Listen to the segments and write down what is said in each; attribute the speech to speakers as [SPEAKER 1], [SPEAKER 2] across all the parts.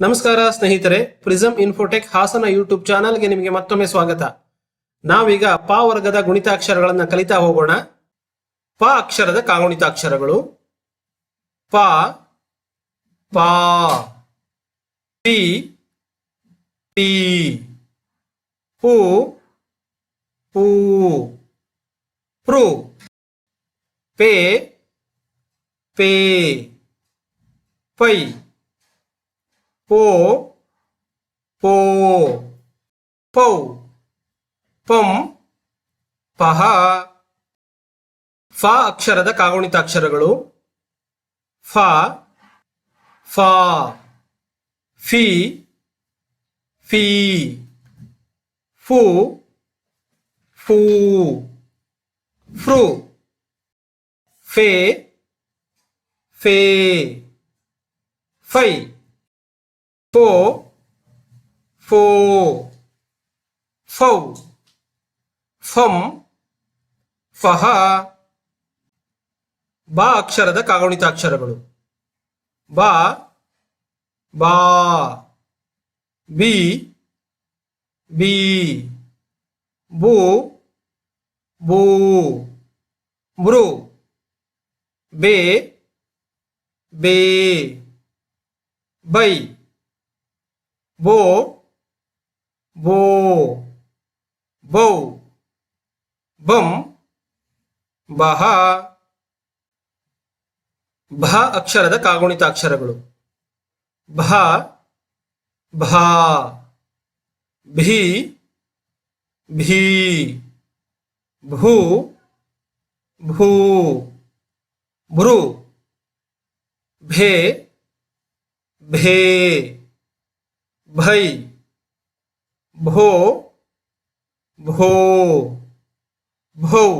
[SPEAKER 1] ನಮಸ್ಕಾರ ಸ್ನೇಹಿತರೆ prism Infotech Hassan YouTube ಚಾನಲ್ಗೆ ನಿಮಗೆ ಮತ್ತೊಮ್ಮೆ ಸ್ವಾಗತ. ನಾವೀಗ ಪ ವರ್ಗದ ಗುಣಿತಾಕ್ಷರಗಳನ್ನು ಕಲಿತಾ ಹೋಗೋಣ. ಪ ಅಕ್ಷರದ ಕಾಗುಣಿತಾಕ್ಷರಗಳು. ಪ, ಪಾ, ಪಿ ಪಿ, ಪೂ ಪೂ ಪ್ರು ಪೇ ಪೇ, ಪೈ. ಪೋ ಪೋ, ಪೌ, ಪಂ, ಪಹ. ಫ ಅಕ್ಷರದ ಕಾಗುಣಿತಾಕ್ಷರಗಳು. ಫ ಫ, ಫಿ ಫಿ. ಫು, ಫೂ. ಫ್ರು. ಫೇ ಫೇ. ಫೈ. ಫೋ ಫೋ ಫೌ ಫಮ್ ಫಹ ಬಾ ಅಕ್ಷರದ ಕಾಗುಣಿತಾಕ್ಷರಗಳು. ಬಾ ಬಾ ಬಿ ಬಿ ಬು ಬೂ ಬ್ರು ಬೇ ಬೇ ಬೈ ಬೋ ಬೋ ಬೌ ಬಹ ಭ ಅಕ್ಷರದ ಕಾಗುಣಿತಾಕ್ಷರಗಳು. ಭ, ಭಾ, ಭೀ ಭೀ, ಭೂ ಭೂ, ಭೃ, ಭೇ ಭೇ. ಭೈ ಭೋ ಭೋ ಭೌ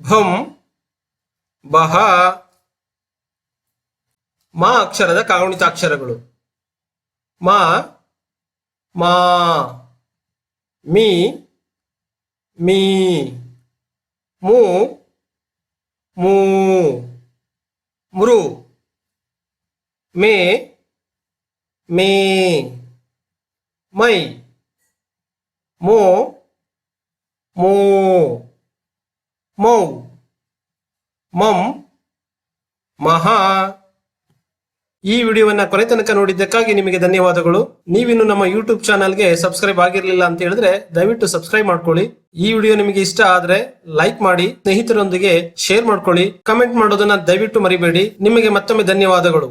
[SPEAKER 1] ಭಂ ಬಹ ಮಾ ಅಕ್ಷರದ ಕಾಗುಣಿತಾಕ್ಷರಗಳು ಮಾ ಮಾ ಮೀ ಮೀ ಮೂ ಮೂ ಮೃ ಮೇ ಮೇ, ಮೈ, ಮೋ ಮೋ, ಮೌ, ಮಂ, ಮಹಾ. ಈ ವಿಡಿಯೋವನ್ನು ಕೊನೆ ತನಕ ನೋಡಿದ್ದಕ್ಕಾಗಿ ನಿಮಗೆ ಧನ್ಯವಾದಗಳು. ನೀವಿನ್ನು ನಮ್ಮ ಯೂಟ್ಯೂಬ್ ಚಾನಲ್ಗೆ ಸಬ್ಸ್ಕ್ರೈಬ್ ಆಗಿರಲಿಲ್ಲ ಅಂತ ಹೇಳಿದ್ರೆ ದಯವಿಟ್ಟು ಸಬ್ಸ್ಕ್ರೈಬ್ ಮಾಡ್ಕೊಳ್ಳಿ. ಈ ವಿಡಿಯೋ ನಿಮಗೆ ಇಷ್ಟ ಆದ್ರೆ ಲೈಕ್ ಮಾಡಿ, ಸ್ನೇಹಿತರೊಂದಿಗೆ ಶೇರ್ ಮಾಡ್ಕೊಳ್ಳಿ. ಕಮೆಂಟ್ ಮಾಡೋದನ್ನ ದಯವಿಟ್ಟು ಮರಿಬೇಡಿ. ನಿಮಗೆ ಮತ್ತೊಮ್ಮೆ ಧನ್ಯವಾದಗಳು.